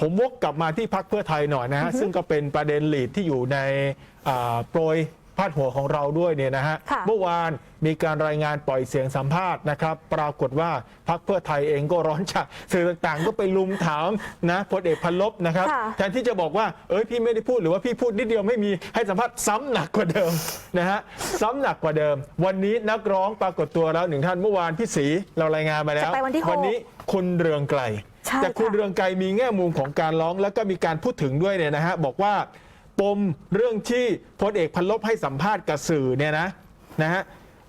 ผมวกกลับมาที่พักเพื่อไทยหน่อยนะฮะซึ่งก็เป็นประเด็นหลีดที่อยู่ในอ่าโปรยพาดหัวของเราด้วยเนี่ยนะฮะค่ะเมื่อวานมีการรายงานปล่อยเสียงสัมภาษณ์นะครับ ปรากฏว่าพักเพื่อไทยเองก็ร้อนฉะสื่อต่างๆ ก็ไปลุมถามนะพลเอกพันลบนะครับค่ะแทนที่จะบอกว่าเอ้ยพี่ไม่ได้พูดหรือว่าพี่พูดนิดเดียวไม่มีให้สัมภาษณ์ซ้ำหนักกว่าเดิมนะฮะซ้ำหนักกว่าเดิม วันนี้นักร้องปรากฏตัวแล้วหนึ่งท่านเมื่อวานพี่ศรีเรารายงานมาแล้วจะไปวันที่หกวันนี้คุณเรืองไกล ใช่แต่คุณค่ะ เรืองไกรมีแง่มุมของการร้องแล้วก็มีการพูดถึงด้วยเนี่ยนะฮะบอกว่าปมเรื่องที่พลเอกพันลบให้สัมภาษณ์กับสื่อเนี่ยนะนะฮะ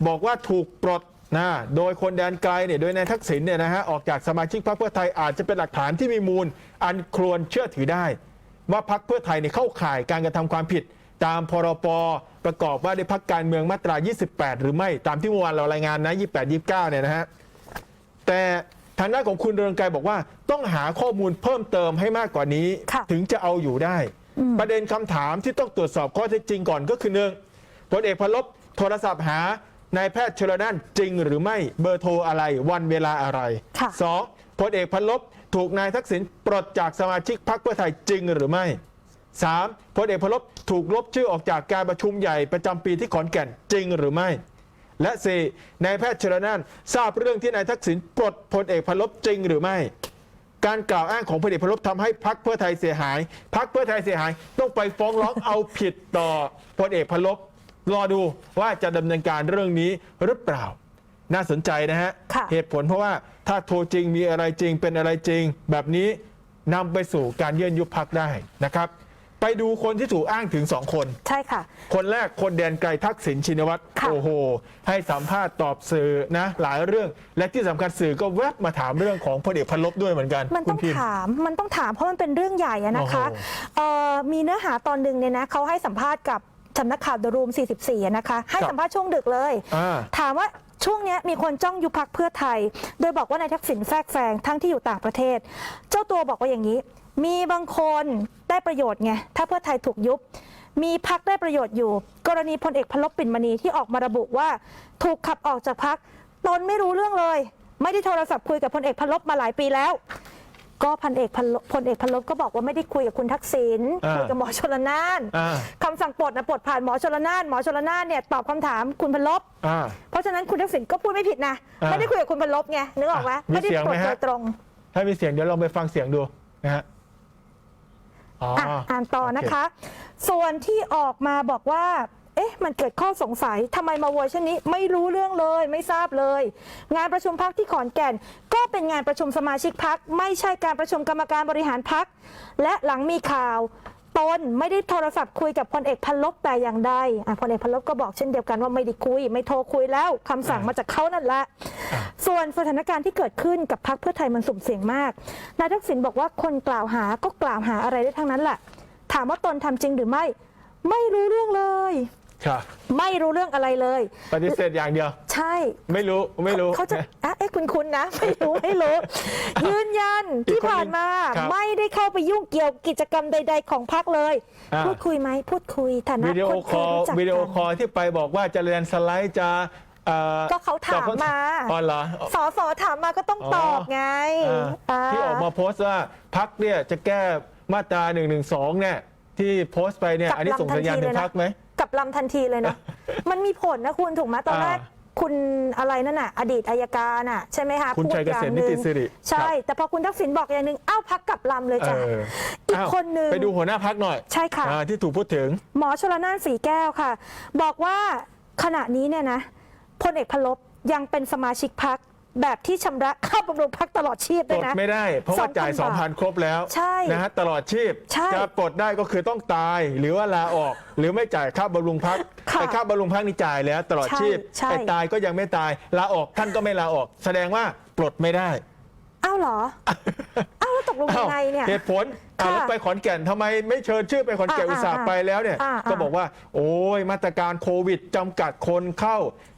บอกว่าถูกปลดนะโดยคนแดนไกลเนี่ยโดยนายทักษิณเนี่ยนะฮะออกจากสมาชิกพรรคเพื่อไทยอาจจะเป็นหลักฐานที่มีมูล อันควรเชื่อถือได้ ว่าพรรคเพื่อไทยเนี่ยเข้าข่ายการกระทำความผิด ตามพรปประกอบว่าด้วยพรรคการเมืองมาตรา 28 หรือไม่ตามที่เมื่อวานเรารายงานนะ 28 29 เนี่ยนะฮะ แต่ ทางด้านของคุณเรืองไกรบอกว่าต้องหาข้อมูลเพิ่มเติมให้มากกว่านี้ ค่ะถึงจะเอาอยู่ได้ ประเด็นคำถามที่ต้องตรวจสอบข้อเท็จจริงก่อนก็คือหนึ่งพลเอกพลบโทรศัพท์หานายแพทย์ชลนานจริงหรือไม่เบอร์โทรอะไรวันเวลาอะไรค่ะ สองพลเอกพลบถูกนายทักษิณปลดจากสมาชิกพรรคเพื่อไทยจริงหรือไม่ 3. พลเอกพลบถูกลบชื่อออกจากการประชุมใหญ่ประจำปีที่ขอนแก่นจริงหรือไม่ และ 4. นายแพทย์ชลนานทราบเรื่องที่นายทักษิณปลดพลเอกพลบจริงหรือไม่ การกล่าวอ้างของพลเอกพลบทำให้พักเพื่อไทยเสียหายพักเพื่อไทยเสียหาย ต้องไปฟ้องร้องเอาผิดต่อพลเอกพลบรอดูว่าจะดำเนินการเรื่องนี้หรือเปล่า น่าสนใจนะฮะค่ะเหตุผลเพราะว่าถ้าโทรจริงมีอะไรจริงเป็นอะไรจริง แบบนี้นำไปสู่การยื่นยุบพักได้นะครับ ไปดูคนที่ถูกอ้างถึงสองคน ใช่ค่ะ คนแรกคนแดนไกลทักษิณชินวัตรค่ะ โอ้โห ให้สัมภาษณ์ตอบสื่อนะ หลายเรื่อง และที่สำคัญสื่อก็แวบมาถามเรื่องของพลเอกพันลบด้วยเหมือนกันมันคุต้อณงพิมพ์ ถาม มันต้องถามเพราะมันเป็นเรื่องใหญ่อะนะคะโอ้โหเอ่อมีเนื้อหาตอนหนึ่งเนี่ยนะเขาให้สัมภาษณ์กับสำนักข่าวเดอะรูม44อะนะคะ ให้ครับสัมภาษณ์ช่วงดึกเลย อ่าถามว่า ช่วงนี้มีคนจ้องยุบพักเพื่อไทย โดยบอกว่านายทักษิณแทรกแซงทั้งที่อยู่ต่างประเทศ เจ้าตัวบอกว่าอย่างนี้ มีบางคนได้ประโยชน์ไงถ้าเพื่อไทยถูกยุบ มีพักได้ประโยชน์อยู่ กรณีพลเอกพลบปิ่นมณีที่ออกมาระบุว่า ถูกขับออกจากพักตนไม่รู้เรื่องเลย ไม่ได้โทรศัพท์คุยกับพลเอกพลบมาหลายปีแล้ว ก็พันเอกพลพลเอกพลบก็บอกว่าไม่ได้คุยกับคุณทักษิณอ่าคุยกับหมอชลนานอ่า คำสั่งปลดนะปลดผ่านหมอชลนานหมอชลนานเนี่ยตอบคำถามคุณพลบ อ่า เพราะฉะนั้นคุณทักษิณก็พูดไม่ผิดนะ อ่าไม่ได้คุยกับคุณพลบไงนึกออกไหมอะมีไม่ได้เสียงปลไหมดฮะ โดยตรงถ้ามีเสียงเดี๋ยวลองไปฟังเสียงดูนะฮะอ๋ออะอ่านต่อโเนะคะ ส่วนที่ออกมาบอกว่าเอ๊ะมันเกิดข้อสงสัยทำไมมาโวยเช่นนี้ไม่รู้เรื่องเลยไม่ทราบเลย งานประชุมพักที่ขอนแก่น ก็เป็นงานประชุมสมาชิกพักไม่ใช่การประชุมกรรมการบริหารพักและหลังมีข่าวตนไม่ได้โทรศัพท์คุยกับพลเอกพันลบแต่อย่างใดอะพลเอกพันลบก็บอกเช่นเดียวกันว่าไม่ได้คุย ไม่โทรคุยแล้วคำสั่งมาจากเขานั่นแหละ ส่วนสถานการณ์ที่เกิดขึ้นกับพรรคเพื่อไทยมันสุ่มเสี่ยงมาก นายทักษิณบอกว่าคนกล่าวหาก็กล่าวหาอะไรได้ทั้งนั้นแหละ ถามว่าตนทำจริงหรือไม่ ไม่รู้เรื่องเลย ค่ะไม่รู้เรื่องอะไรเลย ปฏิเสธอย่างเดียว ใช่ไม่รู้ไม่รู้ เขาจะอะเอ๊ะคุณคุณนะ ไม่รู้ไม่รู้ ยืนยันอีที่กคนหนึ่งผ่านมาครับไม่ได้เข้าไปยุ่งเกี่ยวกิจกรรมใด ๆ ของพรรคเลย อ่า พูดคุยไหมพูดคุยฐานะวิดีโอคนคเคอยลรู้จักวิดีโอกันคอลที่ไปบอกว่าจะเรียนสไลด์จะเอ่อก็เขาถามมาอ๋อเหรอ สอสอถามมาก็ต้องอ๋อตอบไงอ่า ที่ออกมาโพสต์ว่าพักเนี่ยจะแก้มาตรา1นึเนี่ยที่โพสต์ไปเนี่ยกับอันนี้ส่งสัญญาณถึงพักไหมกั บลำทันทีเลยนะ มันมีผลนะคุณถูกไหมตอนแรกอ่าคุณอะไรนั่นน่ะ อดีตอายการน่ะใช่ไหมคะคุณพูดชัยเกษมอย่างหนินึ่ติงสิริใช่ครับแต่พอคุณทักษิณบอกอย่างหนึ่งอ้าวพักกลับลำเลยจ้ะเอออีกาวคนหนึ่งไปดูหัวหน้าพักหน่อย ใช่ค่ะอ่าที่ถูกพูดถึง หมอชลนานสีแก้วค่ะ บอกว่าขณะนี้เนี่ยนะพลเอกพลบยังเป็นสมาชิกพัก แบบที่ชำระค่าบำรุงพักตลอดชีพปด้ลวยดนะ ไม่ได้ เพราะว่าจ่าย 2,000 2,000 ครบแล้วใช่นะฮะตลอดชีพ ใช่จะปลดได้ก็คือต้องตายหรือว่าลาออก หรือไม่จ่ายค่าบำรุงพักค่ะแต่ค่าบำรุงพักนี่จ่ายแล้ว ตลอดใช่ชีพใช่ แต่ตายก็ยังไม่ตายลาออกท่านก็ไม่ลาออก แสดงว่าปลดไม่ได้ อ้าวเหรออ้าวแล้ว ตกลงยังไงเนี่ยเหตุผลอะค่ะแล้วไปขอนแก่นทำไมไม่เชิญชื่อไปขอนแก่นอ่าอุตส่าห์อ่าไปแล้วเนี่ย อ่าอ่า ก็บอกว่า โอ้ยมาตรการโควิดจำกัดคนเข้า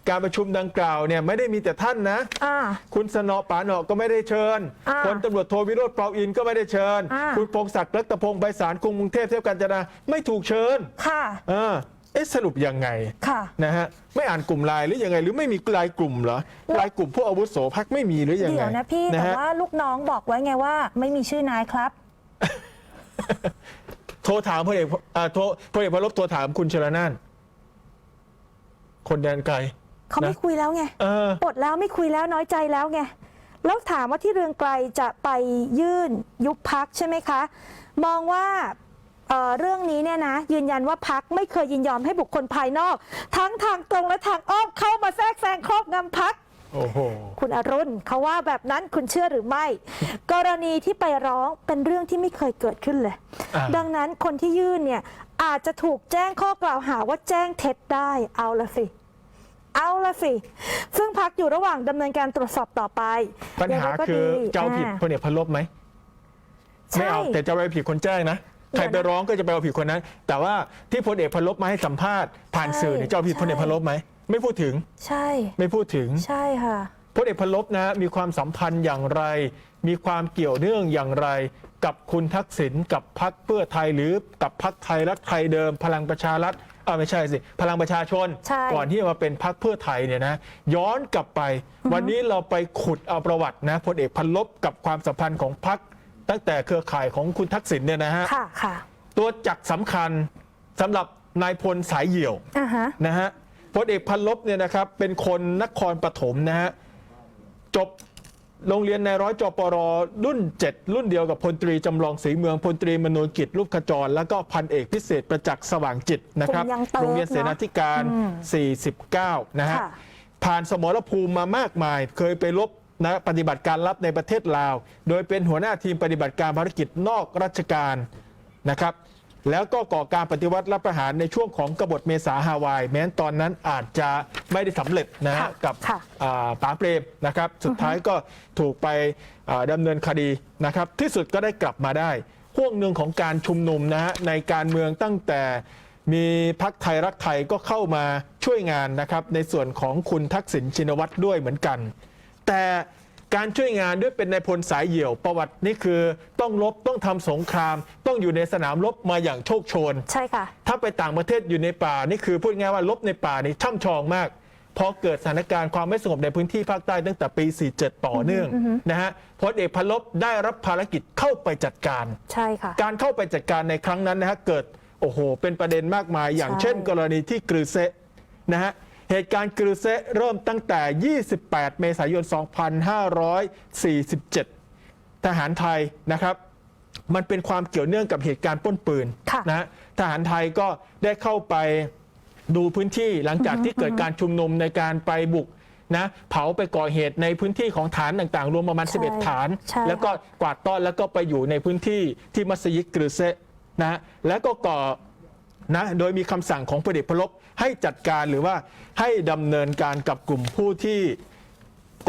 การประชุมดังกล่าวเนี่ยไม่ได้มีแต่ท่านนะ อ่า คุณสนอป๋าหนอก็ไม่ได้เชิญอ่าพลตำรวจโทวิโรธเปาอินก็ไม่ได้เชิญ อ่า คุณพงศักดิ์รัตพงศ์ไพศาลกรุงกรุงเทพเทพกาญจนาไม่ถูกเชิญค่ะ เออ เอ๊ะสรุปยังไงค่ะ นะฮะไม่อ่านกลุ่มไลน์หรือยังไง หรือไม่มีไลน์กลุ่มเหรอไลน์กลุ่มผู้อาวุโสพักไม่มีหรือยังไงเดี๋ยวนะพี่แต่ฮะว่าลูกน้องบอกไว้ไงว่า ไม่มีชื่อนายครับ โทรถามพลเอกอ่าโทรพลเอกพลบโทรถามคุณชลนานคนแดนไกล เขาไม่นะคุยแล้วไงเออ ปลดแล้วไม่คุยแล้วน้อยใจแล้วไง แล้วถามว่าที่เรืองไกลจะไปยื่นยุบพักใช่ไหมคะ มองว่า เอ่อเรื่องนี้เนี่ยนะยืนยันว่าพักไม่เคยยินยอมให้บุคคลภายนอก ทั้งทางตรงและทางอ้อมเข้ามาแทรกแซงครอบงำพักโอ้โหคุณอรุณเขาว่าแบบนั้นคุณเชื่อหรือไม่ กรณีที่ไปร้องเป็นเรื่องที่ไม่เคยเกิดขึ้นเลยอ่าดังนั้นคนที่ยื่นเนี่ยอาจจะถูกแจ้งข้อกล่าวหาว่าแจ้งเท็จได้เอาละสิเอาละสิ ซึ่งพักอยู่ระหว่างดำเนินการตรวจสอบต่อไป ปัญหาย่งไรก็คือดีจะเอาผิดอ่าพลเอกพลบไหมไม่เอาใช่แต่จะไปผิดคนแจ้งนะ ใครไปร้องก็จะไปเอาผิดคนนั้น แต่ว่าที่พลเอกพลบมาให้สัมภาษณ์ผ่านใช่สื่อเนี่ยจะเอาผิดใช่พลเอกพลบไหมไม่พูดถึง ใช่ ไม่พูดถึง ใช่ค่ะพลเอกพลบนะมีความสัมพันธ์อย่างไร มีความเกี่ยวเนื่องอย่างไร กับคุณทักษิณกับพรรคเพื่อไทยหรือกับพรรคไทยรักไทยเดิม พลังประชารัฐเออไม่ใช่สิ พลังประชาชนใช่ก่อนที่จะมาเป็นพรรคเพื่อไทยเนี่ยนะย้อนกลับไป วันนี้เราไปขุดเอาประวัตินะพลเอกพลบกับความสัมพันธ์ของพรรค ตั้งแต่เครือข่ายของคุณทักษิณเนี่ยนะฮะค่ะค่ะตัวจักรสำคัญสำหรับนายพลสายเหี่ยวอ่าฮะนะฮะพลเอกพันลบเนี่ยนะครับเป็นคนนครปฐมนะฮะจบโรงเรียนในร้อยจปรรุ่น 7 รุ่นเดียวกับพลตรีจำลองศรีเมืองพลตรีมนูกิจรูปขจร แล้วก็พันเอกพิเศษประจักษ์สว่างจิตนะครับคุณยังเติร์ดโรงเรียนเสนาธิการ 49 นะฮะค่ะ ผ่านสมรภูมิมามากมาย เคยไปรบ นะปฏิบัติการลับในประเทศลาว โดยเป็นหัวหน้าทีมปฏิบัติการภารกิจนอกราชการนะครับแล้วก็ก่อการปฏิวัติรับประหารในช่วงของกบฏเมษาฮาวาย แม้นตอนนั้นอาจจะไม่ได้สำเร็จนะฮะค่ะกับค่ะอ่าป๋าเปรมนะครับ สุดท้ายก็ถูกไปอ่าดำเนินคดีนะครับ ที่สุดก็ได้กลับมาได้ห่วงหนึ่งของการชุมนุมนะฮะในการเมืองตั้งแต่มีพักไทยรักไทยก็เข้ามาช่วยงานนะครับ ในส่วนของคุณทักษิณชินวัตรด้วยเหมือนกัน แต่การช่วยงานด้วยเป็นนายพลสายเหี่ยวประวัตินี่คือต้องรบต้องทำสงคราม ต้องอยู่ในสนามรบมาอย่างโชคโชน ใช่ค่ะ ถ้าไปต่างประเทศอยู่ในป่านี่คือพูดง่ายว่าลบในป่านี่ช่ำชองมากพอเกิดสถานการณ์ความไม่สงบในพื้นที่ภาคใต้ตั้งแต่ปี 47 ต่อเนื่องนะฮะพลเอกพลบได้รับภารกิจเข้าไปจัดการ ใช่ค่ะ การเข้าไปจัดการในครั้งนั้นนะฮะเกิดโอ้โห เป็นประเด็นมากมาย อย่างใช่เช่น กรณีที่กรือเซะนะฮะ เหตุการณ์กรือเซะเริ่มตั้งแต่ 28 เมษายน 2547 ทหารไทยนะครับมันเป็นความเกี่ยวเนื่องกับเหตุการณ์ปล้นปืนค่ะนะฮะทหารไทยก็ได้เข้าไปดูพื้นที่หลังจากที่เกิดการชุมนุมในการไปบุกนะเผาไปก่อเหตุในพื้นที่ของฐานต่างๆ รวมประมาณใช่11 ฐานใช่แล้วก็กวาดต้อนแล้วก็ไปอยู่ในพื้นที่ที่มัสยิดกรือเซะนะฮะแล้วก็ก่อ นะโดยมีคำสั่งของพลเอกพลบให้จัดการหรือว่าให้ดำเนินการกับกลุ่มผู้ที่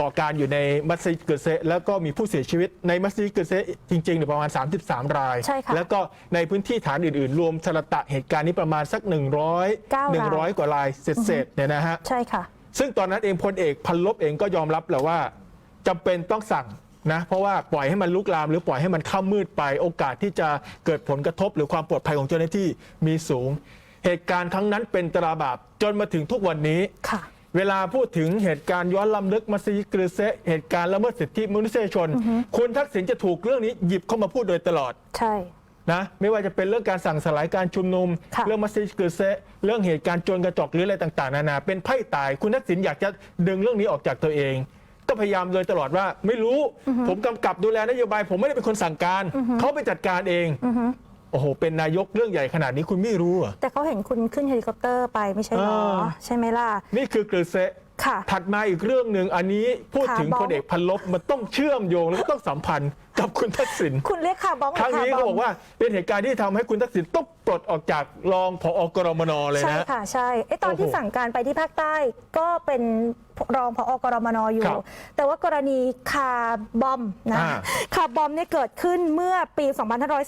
ก่อการอยู่ในมัสยิดเกิดเซะแล้วก็มีผู้เสียชีวิตในมัสยิดเกิดเซะจริงๆเนี่ยประมาณ 33 ราย ใช่ค่ะแล้วก็ในพื้นที่ฐานอื่นๆ รวมสระตะเหตุการณ์นี้ประมาณสัก100เก้าราย 100 กว่ารายเศษๆเนี่ยนะฮะ ใช่ค่ะ ซึ่งตอนนั้นเองพลเอกพันลบเองก็ยอมรับแหละว่าจำเป็นต้องสั่ง นะเพราะว่าปล่อยให้มันลุกลาม หรือปล่อยให้มันข้ามมืดไป โอกาสที่จะเกิดผลกระทบ หรือความปลอดภัยของเจ้าหน้าที่มีสูง เหตุการณ์ครั้งนั้นเป็นตราบาปจนมาถึงทุกวันนี้ ค่ะ เวลาพูดถึงเหตุการณ์ย้อนลำลึกมัสยิดกรือเซะเหตุการณ์ละเมิดสิทธิมนุษยชน คุณทักษิณจะถูกเรื่องนี้หยิบเข้ามาพูดโดยตลอด ใช่ นะไม่ว่าจะเป็นเรื่องการสั่งสลายการชุมนุม ค่ะ เรื่องมัสยิดกรือเซะเรื่องเหตุการณ์โจรกระจอกหรืออะไรต่าง ๆ นานาเป็นไพ่ตาย คุณทักษิณอยากจะดึงเรื่องนี้ออกจากตัวเอง ก็พยายามโดยตลอดว่าไม่รู้ ผมกำกับดูแลนโยบาย ผมไม่ได้เป็นคนสั่งการ เขาไปจัดการเอง โอ้โห เป็นนายกเรื่องใหญ่ขนาดนี้คุณไม่รู้เหรอแต่เขาเห็นคุณขึ้นเฮลิคอปเตอร์ไปไม่ใช่หรอเออใช่ไหมล่ะ นี่คือกรือเซะค่ะถัดมาอีกเรื่องหนึ่งอันนี้พูดถึงขาบอมพลเอกพันลบมันต้องเชื่อมโยงแล้วก็ต้องสัมพันธ์ กับคุณทักษิณคุณเรียกคาร์บองครั้งนี้หเขาบบอกว่าเป็นเหตุการณ์ที่ทำให้คุณทักษิณต้องปลดออกจากรองผอกรมนเลยใช่นะค่ะใช่ไอ้ตอนที่โอ้โหสั่งการไปที่ภาคใต้ก็เป็นรองพอกรมนอยู่ครับแต่ว่ากรณีคาร์บอมนะอ่าคาร์บอมเนี่ยเกิดขึ้นเมื่อปี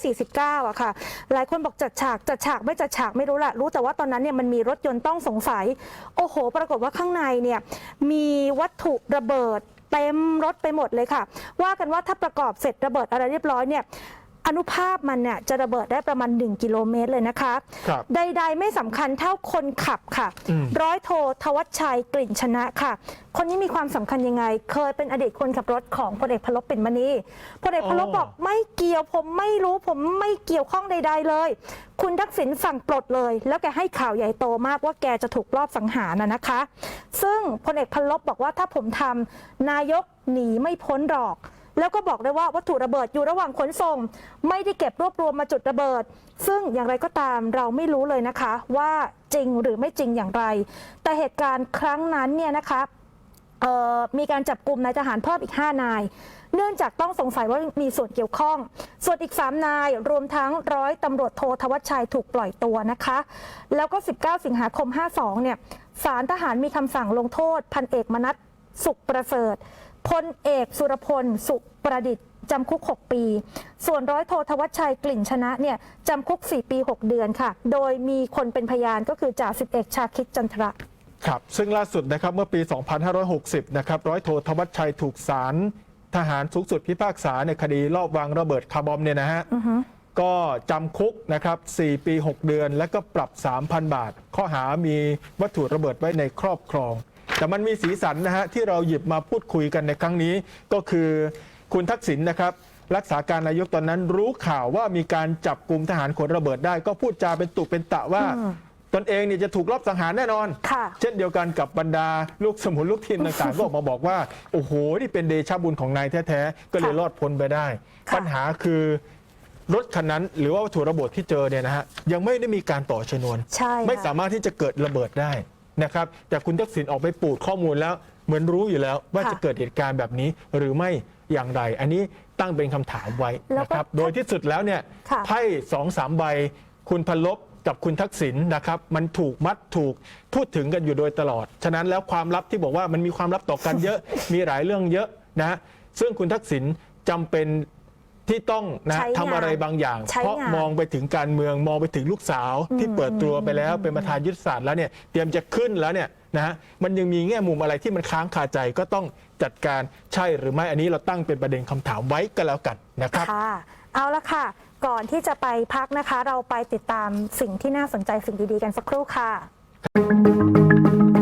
2549อะค่ะ หลายคนบอกจัดฉากจัดฉากไม่จัดฉากไม่รู้แหละรู้แต่ว่าตอนนั้นเนี่ยมันมีรถยนต์ต้องสงสัย โอ้โห ปรากฏว่าข้างในเนี่ยมีวัตถุระเบิด เต็มรถไปหมดเลยค่ะ ว่ากันว่าถ้าประกอบเสร็จระเบิดอะไรเรียบร้อยเนี่ย อนุภาพมันเนี่ยจะระเบิดได้ประมาณ 1 กิโลเมตรเลยนะคะครับใด ๆ ไม่สำคัญเท่าคนขับค่ะ อืม ร้อยโททวัชชัยกลิ่นชนะค่ะ คนนี้มีความสำคัญยังไง เคยเป็นอดีตคนขับรถของพลเอกพลบปิ่นมณีพลเอกพลบบอกไม่เกี่ยวผมไม่รู้ผมไม่เกี่ยวข้องใด ๆ เลย คุณทักษิณสั่งปลดเลย แล้วแกให้ข่าวใหญ่โตมากว่าแกจะถูกลอบสังหารนะนะคะ ซึ่งพลเอกพลบบอกว่าถ้าผมทำนายกหนีไม่พ้นหรอก แล้วก็บอกเลยว่าวัตถุระเบิดอยู่ระหว่างขนส่ง ไม่ได้เก็บรวบรวมมาจุดระเบิด ซึ่งอย่างไรก็ตามเราไม่รู้เลยนะคะ ว่าจริงหรือไม่จริงอย่างไร แต่เหตุการณ์ครั้งนั้นเนี่ยนะคะมีการจับกลุ่มนายทหารเพิ่มอีก 5 นาย เนื่องจากต้องสงสัยว่ามีส่วนเกี่ยวข้อง ส่วนอีก 3 นาย รวมทั้งร้อยตำรวจโททวัชชัยถูกปล่อยตัวนะคะ แล้วก็ 19 สิงหาคม 52 เนี่ยศาลทหารมีคำสั่งลงโทษ พันเอกมนัสสุขประเสริฐ พลเอกสุรพลสุประดิษฐ์จำคุก 6 ปี ส่วนร้อยโททวัชชัยกลิ่นชนะเนี่ยจำคุก 4 ปี 6 เดือนค่ะ โดยมีคนเป็นพยานก็คือจ่าสิบเอกชาคิดจันทระครับ ซึ่งล่าสุดนะครับเมื่อปี 2560 นะครับร้อยโททวัชชัยถูกศาลทหารสูงสุดพิพากษาในคดีลอบวางระเบิดคาร์บอมเนี่ยนะฮะก็จำคุกนะครับ 4 ปี 6 เดือน และก็ปรับ 3,000 บาท ข้อหามีวัตถุระเบิดไว้ในครอบครอง แต่มันมีสีสันนะฮะที่เราหยิบมาพูดคุยกันในครั้งนี้ ก็คือคุณทักษิณนะครับ รักษาการนายกตอนนั้นรู้ข่าวว่ามีการจับกลุ่มทหารขนระเบิดได้ ก็พูดจาเป็นตุเป็นตะว่าตนเองเนี่ยจะถูกลอบสังหารแน่นอนค่ะเช่นเดียวกันกับบรรดาลูกสมุนลูกทีมต่างๆก็ออกมาบอกว่า โอ้โห นี่เป็นเดชะบุญของนายแท้ๆ ก็เลยค่ะรอดพ้นไปได้ค่ะปัญหาคือรถคันนั้นหรือว่าวัตถุระเบิดที่เจอเนี่ยนะฮะยังไม่ได้มีการต่อชนวนใช่ค่ะไม่สามารถที่จะเกิดระเบิดได้ นะครับแต่คุณทักษิณออกไปปูดข้อมูลแล้ว เหมือนรู้อยู่แล้วว่าค่ะ จะเกิดเหตุการณ์แบบนี้หรือไม่อย่างไร อันนี้ตั้งเป็นคำถามไว้แล้วก็นะครับโดยที่สุดแล้วเนี่ยค่ะ ไพ่สองสามใบ คุณพลบกับคุณทักษิณนะครับมันถูกมัดถูกพูดถึงกันอยู่โดยตลอด ฉะนั้นแล้วความลับที่บอกว่ามันมีความลับต่อกันเยอะ มีหลายเรื่องเยอะนะซึ่งคุณทักษิณจำเป็น ที่ต้องนะใช้งานทำอะไรบางอย่าง ใช้เพราะงานมองไปถึงการเมืองมองไปถึงลูกสาว ที่เปิดตัวไปแล้วเป็นประธานยุทธศาสตร์แล้วเนี่ยเตรียมจะขึ้นแล้วเนี่ยนะฮะมันยังมีแง่มุมอะไรที่มันค้างคาใจก็ต้องจัดการใช่หรือไม่อันนี้เราตั้งเป็นประเด็นคำถามไว้ก็แล้วกันนะครับ ค่ะ เอาละค่ะ ก่อนที่จะไปพักนะคะ เราไปติดตามสิ่งที่น่าสนใจสิ่งดีๆกันสักครู่ค่ะ